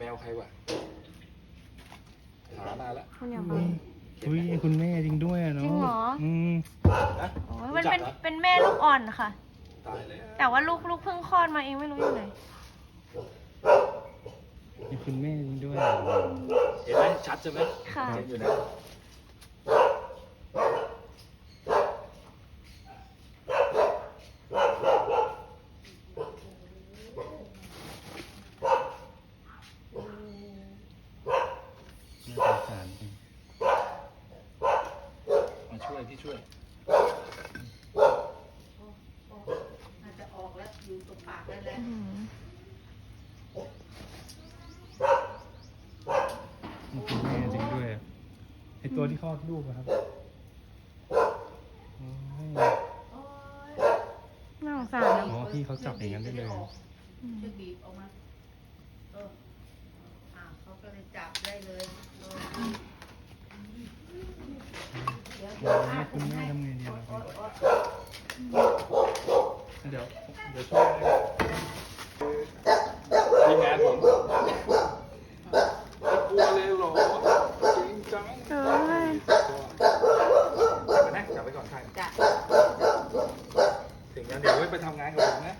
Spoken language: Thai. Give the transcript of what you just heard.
แมวใครวะหามาแล้วคุณอย่าบังอุ้ยคุณแม่จริงด้วยอะจริเนาะงเหรออืมนะโอ้ยมันรู้จัเป็กนหรอเป็นแม่ลูกอ่อนค่ะ ตายแล้วแต่ว่าลูกลูกเพิ่งคลอดมาเองไม่รู้อยู่ไหนมีคุณแม่จริงด้วยเห็นไหมชัดใช่ไหมค่ะ เห็นอยู่นะ น่าสงสารจริง มา ช่วยพี่ช่วยอาจจะออกแล้วอยู่ตรงปากแล้วแหละอื้อหือมีคุณแม่จริงด้วยอะไอตัวที่คลอดลูกอะครับโอ้ยโอ้ยน่าสงสารนะอ๋อพี่เขาจับอย่างนั้นได้เลย อืมช่วยบีบออกมา เดี๋ยวโอ้ยคุณแม่ทำไงดีล่ะครับเดี๋ยวเดี๋ยวช่วยทีมงานผมกลัวเลยเหรอจริงจังเอ้ยไปนะกลับไปก่อนใครจ้ะถึงงั้นเดี๋ยวไว้ไปทำงานกับผมนะ